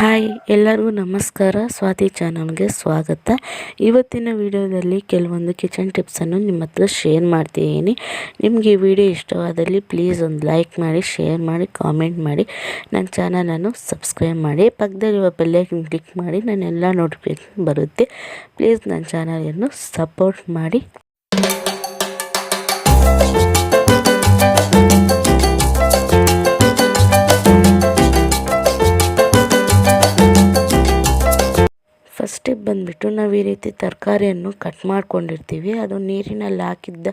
Hi, ಎಲ್ಲರಿಗೂ ನಮಸ್ಕಾರ. ಸ್ವಾತಿ ಚಾನಲ್ಗೆ ಸ್ವಾಗತ. ಇವತ್ತಿನ ವಿಡಿಯೋದಲ್ಲಿ ಕೆಲವೊಂದು ಕಿಚನ್ ಟಿಪ್ಸನ್ನು ನಿಮ್ಮ ಹತ್ರ ಶೇರ್ ಮಾಡ್ತಿದ್ದೀನಿ. ನಿಮಗೆ ಈ ವಿಡಿಯೋ ಇಷ್ಟವಾದಲ್ಲಿ ಪ್ಲೀಸ್ ಒಂದು ಲೈಕ್ ಮಾಡಿ, ಶೇರ್ ಮಾಡಿ, ಕಾಮೆಂಟ್ ಮಾಡಿ. ನನ್ನ ಚಾನಲನ್ನು ಸಬ್ಸ್ಕ್ರೈಬ್ ಮಾಡಿ. ಪಕ್ಕದಲ್ಲಿರುವ ಬೆಲ್ಲೈಕನ್ ಕ್ಲಿಕ್ ಮಾಡಿ. ನನ್ನೆಲ್ಲ ನೋಟಿಫಿಕೇಶನ್ ಬರುತ್ತೆ. ಪ್ಲೀಸ್ ನನ್ನ ಚಾನಲನ್ನು ಸಪೋರ್ಟ್ ಮಾಡಿ. ಬಂದುಬಿಟ್ಟು ನಾವು ಈ ರೀತಿ ತರಕಾರಿಯನ್ನು ಕಟ್ ಮಾಡ್ಕೊಂಡಿರ್ತೀವಿ. ಅದು ನೀರಿನಲ್ಲಿ ಹಾಕಿದ್ದ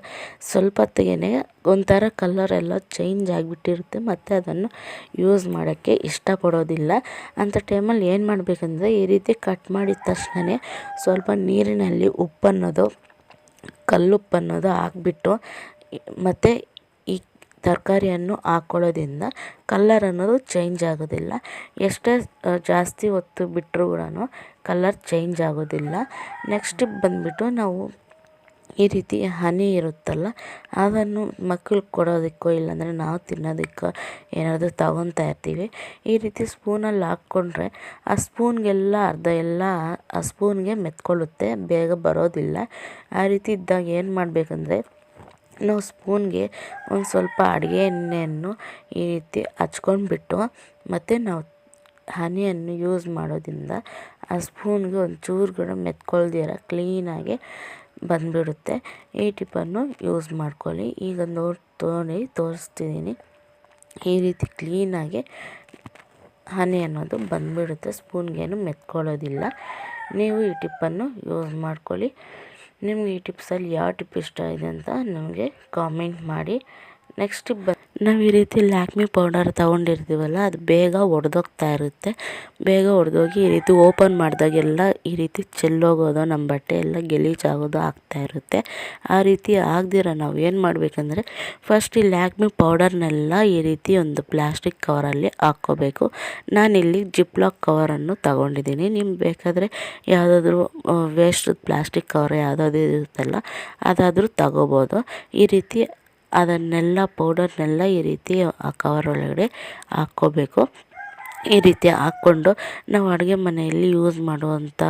ಸ್ವಲ್ಪ ಹೊತ್ತಿಗೆ ಒಂಥರ ಕಲರ್ ಎಲ್ಲ ಚೇಂಜ್ ಆಗಿಬಿಟ್ಟಿರುತ್ತೆ. ಮತ್ತು ಅದನ್ನು ಯೂಸ್ ಮಾಡೋಕ್ಕೆ ಇಷ್ಟಪಡೋದಿಲ್ಲ. ಅಂಥ ಟೈಮಲ್ಲಿ ಏನು ಮಾಡಬೇಕಂದ್ರೆ ಈ ರೀತಿ ಕಟ್ ಮಾಡಿದ ತಕ್ಷಣವೇ ಸ್ವಲ್ಪ ನೀರಿನಲ್ಲಿ ಉಪ್ಪನ್ನೋದು, ಕಲ್ಲುಪ್ಪನ್ನೋದು ಹಾಕ್ಬಿಟ್ಟು, ಮತ್ತು ತರಕಾರಿಯನ್ನು ಹಾಕೊಳ್ಳೋದ್ರಿಂದ ಕಲ್ಲರ್ ಅನ್ನೋದು ಚೇಂಜ್ ಆಗೋದಿಲ್ಲ. ಎಷ್ಟೇ ಜಾಸ್ತಿ ಹೊತ್ತು ಬಿಟ್ಟರೂ ಕೂಡ ಕಲ್ಲರ್ ಚೇಂಜ್ ಆಗೋದಿಲ್ಲ. ನೆಕ್ಸ್ಟ್ ಬಂದುಬಿಟ್ಟು ನಾವು ಈ ರೀತಿ ಹನಿ ಇರುತ್ತಲ್ಲ, ಅದನ್ನು ಮಕ್ಕಳಿಗೆ ಕೊಡೋದಕ್ಕೋ ಇಲ್ಲಾಂದರೆ ನಾವು ತಿನ್ನೋದಕ್ಕೋ ಏನಾದರೂ ತಗೊತಾ ಇರ್ತೀವಿ. ಈ ರೀತಿ ಸ್ಪೂನಲ್ಲಿ ಹಾಕ್ಕೊಂಡ್ರೆ ಆ ಸ್ಪೂನ್ಗೆಲ್ಲ ಅರ್ಧ ಎಲ್ಲ ಆ ಸ್ಪೂನ್ಗೆ ಮೆತ್ಕೊಳ್ಳುತ್ತೆ, ಬೇಗ ಬರೋದಿಲ್ಲ. ಆ ರೀತಿ ಇದ್ದಾಗ ಏನು ಮಾಡಬೇಕಂದ್ರೆ ನಾವು ಸ್ಪೂನ್ಗೆ ಒಂದು ಸ್ವಲ್ಪ ಅಡುಗೆ ಎಣ್ಣೆಯನ್ನು ಈ ರೀತಿ ಹಚ್ಕೊಂಡ್ಬಿಟ್ಟು ಮತ್ತು ನಾವು ಹನಿಯನ್ನು ಯೂಸ್ ಮಾಡೋದ್ರಿಂದ ಆ ಸ್ಪೂನ್ಗೆ ಒಂಚೂರು ಕೂಡ ಮೆತ್ಕೊಳ್ದಿರ ಕ್ಲೀನಾಗಿ ಬಂದುಬಿಡುತ್ತೆ. ಈ ಟಿಪ್ಪನ್ನು ಯೂಸ್ ಮಾಡ್ಕೊಳ್ಳಿ. ಈಗ ನೋಡಿ ತೊಗೊಂಡು ತೋರಿಸ್ತಿದ್ದೀನಿ. ಈ ರೀತಿ ಕ್ಲೀನಾಗಿ ಹನಿ ಅನ್ನೋದು ಬಂದುಬಿಡುತ್ತೆ. ಸ್ಪೂನ್ಗೇನು ಮೆತ್ಕೊಳ್ಳೋದಿಲ್ಲ. ನೀವು ಈ ಟಿಪ್ಪನ್ನು ಯೂಸ್ ಮಾಡ್ಕೊಳ್ಳಿ. ನಿಮ್ಗೆ ಈ ಟಿಪ್ಸಲ್ಲಿ ಯಾವ ಟಿಪ್ ಇಷ್ಟ ಇದೆ ಅಂತ ನಮಗೆ ಕಾಮೆಂಟ್ ಮಾಡಿ ನೆಕ್ಸ್ಟ್ ಬ, ನಾವು ಈ ರೀತಿ ಲ್ಯಾಕ್ಮಿ ಪೌಡರ್ ತೊಗೊಂಡಿರ್ತೀವಲ್ಲ, ಅದು ಬೇಗ ಒಡೆದೋಗ್ತಾ ಇರುತ್ತೆ. ಬೇಗ ಒಡೆದೋಗಿ ಈ ರೀತಿ ಓಪನ್ ಮಾಡಿದಾಗೆಲ್ಲ ಈ ರೀತಿ ಚೆಲ್ಲೋಗೋದು ನಮ್ಮ ಬಟ್ಟೆ ಎಲ್ಲ ಗಲೀಜಾಗೋದು ಆಗ್ತಾ ಇರುತ್ತೆ. ಆ ರೀತಿ ಆಗದಿರ ನಾವು ಏನು ಮಾಡಬೇಕಂದ್ರೆ ಫಸ್ಟ್ ಈ ಲ್ಯಾಕ್ಮಿ ಪೌಡರ್ನೆಲ್ಲ ಈ ರೀತಿ ಒಂದು ಪ್ಲಾಸ್ಟಿಕ್ ಕವರಲ್ಲಿ ಹಾಕ್ಕೋಬೇಕು. ನಾನಿಲ್ಲಿ ಜಿಪ್ಲಾಕ್ ಕವರನ್ನು ತಗೊಂಡಿದ್ದೀನಿ. ನಿಮ್ಗೆ ಬೇಕಾದರೆ ಯಾವುದಾದ್ರೂ ವೇಸ್ಟ್ ಪ್ಲಾಸ್ಟಿಕ್ ಕವರ್ ಯಾವುದಾದ್ರು ಇರುತ್ತಲ್ಲ, ಅದಾದರೂ ತಗೋಬೋದು. ಈ ರೀತಿ ಅದನ್ನೆಲ್ಲ ಪೌಡರ್ನೆಲ್ಲ ಈ ರೀತಿ ಆ ಕವರ್ ಒಳಗಡೆ ಹಾಕ್ಕೋಬೇಕು. ಈ ರೀತಿ ಹಾಕ್ಕೊಂಡು ನಾವು ಅಡುಗೆ ಮನೆಯಲ್ಲಿ ಯೂಸ್ ಮಾಡುವಂಥ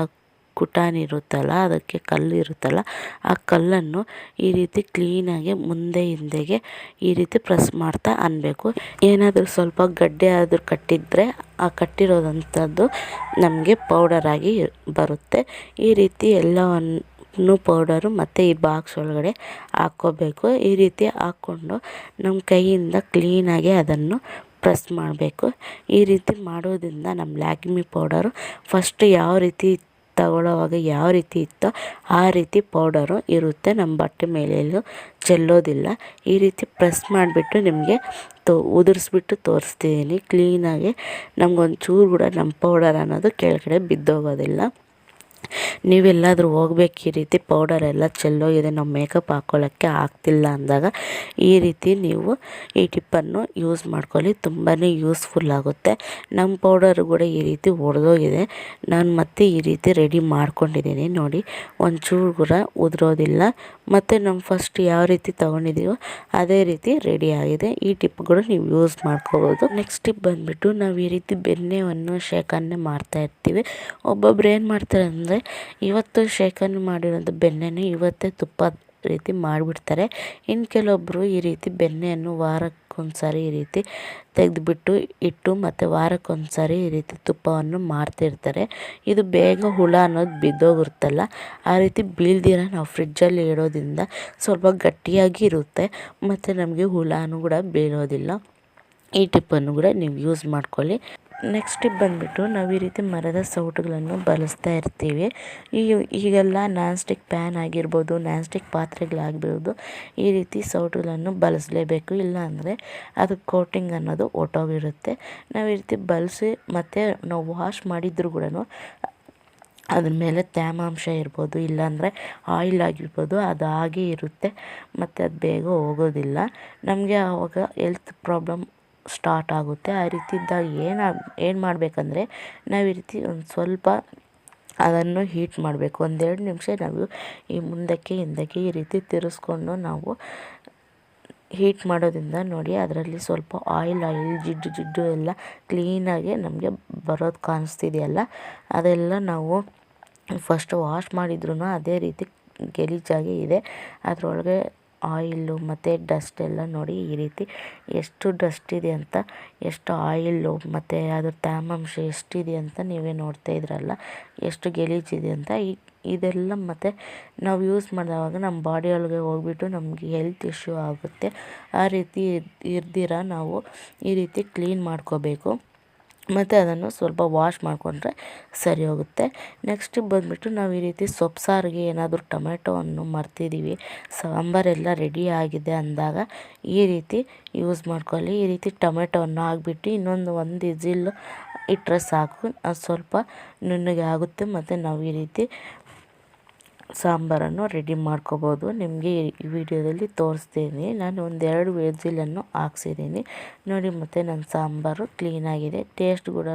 ಕುಟಾನ್ ಇರುತ್ತಲ್ಲ, ಅದಕ್ಕೆ ಕಲ್ಲು ಇರುತ್ತಲ್ಲ, ಆ ಕಲ್ಲನ್ನು ಈ ರೀತಿ ಕ್ಲೀನಾಗಿ ಮುಂದೆ ಹಿಂದೆಗೆ ಈ ರೀತಿ ಪ್ರೆಸ್ ಮಾಡ್ತಾ ಅನ್ನಬೇಕು ಏನಾದರೂ ಸ್ವಲ್ಪ ಗಡ್ಡೆ ಆದರೂ ಕಟ್ಟಿದರೆ ಆ ಕಟ್ಟಿರೋದಂಥದ್ದು ನಮಗೆ ಪೌಡರಾಗಿ ಬರುತ್ತೆ. ಈ ರೀತಿ ಎಲ್ಲವನ್ನು ನು ಪೌಡರು ಮತ್ತು ಈ ಬಾಕ್ಸ್ ಒಳಗಡೆ ಹಾಕ್ಕೋಬೇಕು. ಈ ರೀತಿ ಹಾಕ್ಕೊಂಡು ನಮ್ಮ ಕೈಯಿಂದ ಕ್ಲೀನಾಗಿ ಅದನ್ನು ಪ್ರೆಸ್ ಮಾಡಬೇಕು. ಈ ರೀತಿ ಮಾಡೋದ್ರಿಂದ ನಮ್ಮ ಲ್ಯಾಕ್ಮಿ ಪೌಡರು ಫಸ್ಟ್ ಯಾವ ರೀತಿ ತಗೊಳ್ಳೋವಾಗ ಯಾವ ರೀತಿ ಇತ್ತೋ ಆ ರೀತಿ ಪೌಡರು ಇರುತ್ತೆ. ನಮ್ಮ ಬಟ್ಟೆ ಮೇಲೆಯಲ್ಲೂ ಚೆಲ್ಲೋದಿಲ್ಲ. ಈ ರೀತಿ ಪ್ರೆಸ್ ಮಾಡಿಬಿಟ್ಟು ನಿಮಗೆ ತೋ ಉದುರಿಸ್ಬಿಟ್ಟು ತೋರಿಸ್ತಿದ್ದೀನಿ ಕ್ಲೀನಾಗಿ ಚೂರು ಕೂಡ ನಮ್ಮ ಪೌಡರ್ ಅನ್ನೋದು ಕೆಳಗಡೆ ಬಿದ್ದೋಗೋದಿಲ್ಲ. ನೀವೆಲ್ಲಾದರೂ ಹೋಗ್ಬೇಕು ಈ ರೀತಿ ಪೌಡರ್ ಎಲ್ಲ ಚೆಲ್ಲೋಗಿದೆ, ನಾವು ಮೇಕಪ್ ಹಾಕ್ಕೊಳ್ಳೋಕ್ಕೆ ಆಗ್ತಿಲ್ಲ ಅಂದಾಗ ಈ ರೀತಿ ನೀವು ಈ ಟಿಪ್ಪನ್ನು ಯೂಸ್ ಮಾಡ್ಕೊಳ್ಳಿ ತುಂಬಾ ಯೂಸ್ಫುಲ್ ಆಗುತ್ತೆ. ನಮ್ಮ ಪೌಡರ್ ಕೂಡ ಈ ರೀತಿ ಒಡೆದೋಗಿದೆ. ನಾನು ಮತ್ತೆ ಈ ರೀತಿ ರೆಡಿ ಮಾಡ್ಕೊಂಡಿದ್ದೀನಿ. ನೋಡಿ, ಒಂಚೂರು ಕೂಡ ಉದುರೋದಿಲ್ಲ. ಮತ್ತು ನಮ್ಮ ಫಸ್ಟ್ ಯಾವ ರೀತಿ ತೊಗೊಂಡಿದ್ದೀವೋ ಅದೇ ರೀತಿ ರೆಡಿ ಆಗಿದೆ. ಈ ಟಿಪ್ ಕೂಡ ನೀವು ಯೂಸ್ ಮಾಡ್ಕೋಬೋದು. ನೆಕ್ಸ್ಟ್ ಟಿಪ್ ಬಂದುಬಿಟ್ಟು ನಾವು ಈ ರೀತಿ ಬೆಣ್ಣೆಯನ್ನು ಶೇಖರಣೆ ಮಾಡ್ತಾ ಇರ್ತೀವಿ. ಒಬ್ಬೊಬ್ರು ಏನು ಮಾಡ್ತಾರೆ ಅಂದರೆ ಇವತ್ತು ಶೇಖರಣೆ ಮಾಡಿರೋಂಥ ಬೆಣ್ಣೆನ ಇವತ್ತೇ ತುಪ್ಪ ರೀತಿ ಮಾಡಿಬಿಡ್ತಾರೆ. ಇನ್ನು ಕೆಲವೊಬ್ಬರು ಈ ರೀತಿ ಬೆಣ್ಣೆಯನ್ನು ವಾರಕ್ಕೊಂದು ಸಾರಿ ಈ ರೀತಿ ತೆಗೆದುಬಿಟ್ಟು ಇಟ್ಟು ಮತ್ತು ವಾರಕ್ಕೊಂದು ಸಾರಿ ಈ ರೀತಿ ತುಪ್ಪವನ್ನು ಮಾಡ್ತಿರ್ತಾರೆ. ಇದು ಬೇಗ ಹುಳ ಅನ್ನೋದು ಬಿದ್ದೋಗಿರುತ್ತಲ್ಲ, ಆ ರೀತಿ ಬೀಳ್ದಿರ ನಾವು ಫ್ರಿಜ್ಜಲ್ಲಿ ಇಡೋದ್ರಿಂದ ಸ್ವಲ್ಪ ಗಟ್ಟಿಯಾಗಿ ಇರುತ್ತೆ, ಮತ್ತು ನಮಗೆ ಹುಳಾನು ಕೂಡ ಬೀಳೋದಿಲ್ಲ. ಈ ಟಿಪ್ಪನ್ನು ಕೂಡ ನೀವು ಯೂಸ್ ಮಾಡ್ಕೊಳ್ಳಿ. ನೆಕ್ಸ್ಟ್ ಟಿಪ್ ಬಂದುಬಿಟ್ಟು ನಾವು ಈ ರೀತಿ ಮರದ ಸೌಟುಗಳನ್ನು ಬಳಸ್ತಾ ಇರ್ತೀವಿ. ಈ ಈಗೆಲ್ಲ ನಾನ್ ಸ್ಟಿಕ್ ಪ್ಯಾನ್ ಆಗಿರ್ಬೋದು ನಾನ್ ಸ್ಟಿಕ್ ಪಾತ್ರೆಗಳಾಗಿರ್ಬೋದು ಈ ರೀತಿ ಸೌಟುಗಳನ್ನು ಬಳಸಲೇಬೇಕು. ಇಲ್ಲ ಅದು ಕೋಟಿಂಗ್ ಅನ್ನೋದು ಒಟ್ಟೋಗಿರುತ್ತೆ. ನಾವು ಈ ರೀತಿ ಬಳಸಿ ಮತ್ತು ನಾವು ವಾಶ್ ಮಾಡಿದ್ರು ಕೂಡ ಅದ್ರ ಮೇಲೆ ತೇವಾಂಶ ಇರ್ಬೋದು, ಇಲ್ಲಾಂದರೆ ಆಯಿಲ್ ಆಗಿರ್ಬೋದು, ಅದು ಹಾಗೆ ಇರುತ್ತೆ. ಮತ್ತು ಅದು ಬೇಗ ಹೋಗೋದಿಲ್ಲ. ನಮಗೆ ಆವಾಗ ಹೆಲ್ತ್ ಪ್ರಾಬ್ಲಮ್ ಸ್ಟಾರ್ಟ್ ಆಗುತ್ತೆ. ಆ ರೀತಿ ಇದ್ದಾಗ ಏನು ಏನು ಮಾಡಬೇಕಂದ್ರೆ ನಾವು ಈ ರೀತಿ ಒಂದು ಸ್ವಲ್ಪ ಅದನ್ನು ಹೀಟ್ ಮಾಡಬೇಕು. ಒಂದೆರಡು ನಿಮಿಷ ನಾವು ಈ ಮುಂದಕ್ಕೆ, ಹಿಂದಕ್ಕೆ ಈ ರೀತಿ ತಿರುಗಿಸ್ಕೊಂಡು ನಾವು ಹೀಟ್ ಮಾಡೋದ್ರಿಂದ ನೋಡಿ ಅದರಲ್ಲಿ ಸ್ವಲ್ಪ ಆಯಿಲ್ ಆಯಿಲ್, ಜಿಡ್ಡು ಜಿಡ್ಡು ಎಲ್ಲ ಕ್ಲೀನಾಗಿ ನಮಗೆ ಬರೋದು ಕಾಣಿಸ್ತಿದೆಯಲ್ಲ ಅದೆಲ್ಲ ನಾವು ಫಸ್ಟ್ ವಾಶ್ ಮಾಡಿದ್ರೂ ಅದೇ ರೀತಿ ಗಲೀಜಾಗಿ ಇದೆ. ಅದರೊಳಗೆ ಆಯಿಲ್ಲು ಮತ್ತು ಡಸ್ಟ್ ಎಲ್ಲ ನೋಡಿ ಈ ರೀತಿ ಎಷ್ಟು ಡಸ್ಟ್ ಇದೆ ಅಂತ, ಎಷ್ಟು ಆಯಿಲ್ಲು ಮತ್ತು ಅದ್ರ ತ್ಯಾಮಾಂಶ ಎಷ್ಟಿದೆ ಅಂತ ನೀವೇ ನೋಡ್ತಾ ಇದ್ರಲ್ಲ, ಎಷ್ಟು ಗಲೀಜಿದೆ ಅಂತ. ಇದೆಲ್ಲ ಮತ್ತು ನಾವು ಯೂಸ್ ಮಾಡಿದಾಗ ನಮ್ಮ ಬಾಡಿ ಒಳಗೆ ಹೋಗ್ಬಿಟ್ಟು ನಮಗೆ ಹೆಲ್ತ್ ಇಶ್ಯೂ ಆಗುತ್ತೆ. ಆ ರೀತಿ ಇರ್ದಿರ ನಾವು ಈ ರೀತಿ ಕ್ಲೀನ್ ಮಾಡ್ಕೋಬೇಕು. ಮತ್ತು ಅದನ್ನು ಸ್ವಲ್ಪ ವಾಶ್ ಮಾಡಿಕೊಂಡ್ರೆ ಸರಿ ಹೋಗುತ್ತೆ. ನೆಕ್ಸ್ಟ್ ಬಂದುಬಿಟ್ಟು ನಾವು ಈ ರೀತಿ ಸೊಪ್ಪು ಸಾರಿಗೆ ಏನಾದರೂ ಟೊಮೆಟೊವನ್ನು ಮರ್ತಿದ್ದೀವಿ ಸಾಂಬಾರೆಲ್ಲ ರೆಡಿ ಆಗಿದೆ ಅಂದಾಗ ಈ ರೀತಿ ಯೂಸ್ ಮಾಡ್ಕೊಳ್ಳಿ. ಈ ರೀತಿ ಟೊಮೆಟೊವನ್ನು ಹಾಕ್ಬಿಟ್ಟು ಇನ್ನೊಂದು ಒಂದು ವಿಸಿಲ್ ಇಟ್ಟರೆ ಸಾಕು. ಸ್ವಲ್ಪ ನುಣ್ಣಗೆ ಆಗುತ್ತೆ ಮತ್ತು ನಾವು ಈ ರೀತಿ ಸಾಂಬಾರನ್ನು ರೆಡಿ ಮಾಡ್ಕೋಬೋದು. ನಿಮಗೆ ಈ ವಿಡಿಯೋದಲ್ಲಿ ತೋರಿಸ್ತೀನಿ. ನಾನು ಒಂದೆರಡು ವೆಜ್ಜಿಲನ್ನು ಹಾಕ್ಸಿದ್ದೀನಿ. ನೋಡಿ ಮತ್ತು ನನ್ನ ಸಾಂಬಾರು ಕ್ಲೀನಾಗಿದೆ. ಟೇಸ್ಟ್ ಕೂಡ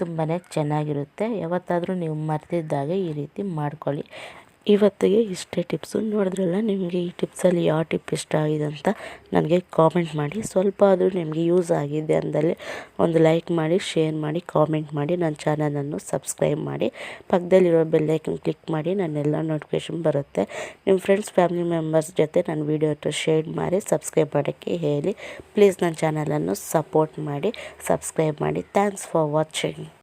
ತುಂಬಾ ಚೆನ್ನಾಗಿರುತ್ತೆ. ಯಾವತ್ತಾದರೂ ನೀವು ಮರೆತಿದ್ದಾಗ ಈ ರೀತಿ ಮಾಡ್ಕೊಳ್ಳಿ. ಇವತ್ತಿಗೆ ಇಷ್ಟೇ ಟಿಪ್ಸು ನೋಡಿದ್ರಲ್ಲ, ನಿಮಗೆ ಈ ಟಿಪ್ಸಲ್ಲಿ ಯಾವ ಟಿಪ್ ಇಷ್ಟ ಆಗಿದೆ ಅಂತ ನನಗೆ ಕಾಮೆಂಟ್ ಮಾಡಿ. ಸ್ವಲ್ಪ ಆದರೂ ನಿಮಗೆ ಯೂಸ್ ಆಗಿದೆ ಅಂದಲ್ಲಿ ಒಂದು ಲೈಕ್ ಮಾಡಿ ಶೇರ್ ಮಾಡಿ ಕಾಮೆಂಟ್ ಮಾಡಿ ನನ್ನ ಚಾನಲನ್ನು ಸಬ್ಸ್ಕ್ರೈಬ್ ಮಾಡಿ. ಪಕ್ಕದಲ್ಲಿರೋ ಬೆಲ್ಲೈಕನ್ ಕ್ಲಿಕ್ ಮಾಡಿ, ನನ್ನೆಲ್ಲ ನೋಟಿಫಿಕೇಷನ್ ಬರುತ್ತೆ. ನಿಮ್ಮ ಫ್ರೆಂಡ್ಸ್ ಫ್ಯಾಮಿಲಿ ಮೆಂಬರ್ಸ್ ಜೊತೆ ನನ್ನ ವೀಡಿಯೋ ಶೇರ್ ಮಾಡಿ ಸಬ್ಸ್ಕ್ರೈಬ್ ಮಾಡೋಕ್ಕೆ ಹೇಳಿ. ಪ್ಲೀಸ್ ನನ್ನ ಚಾನಲನ್ನು ಸಪೋರ್ಟ್ ಮಾಡಿ ಸಬ್ಸ್ಕ್ರೈಬ್ ಮಾಡಿ. Thanks for watching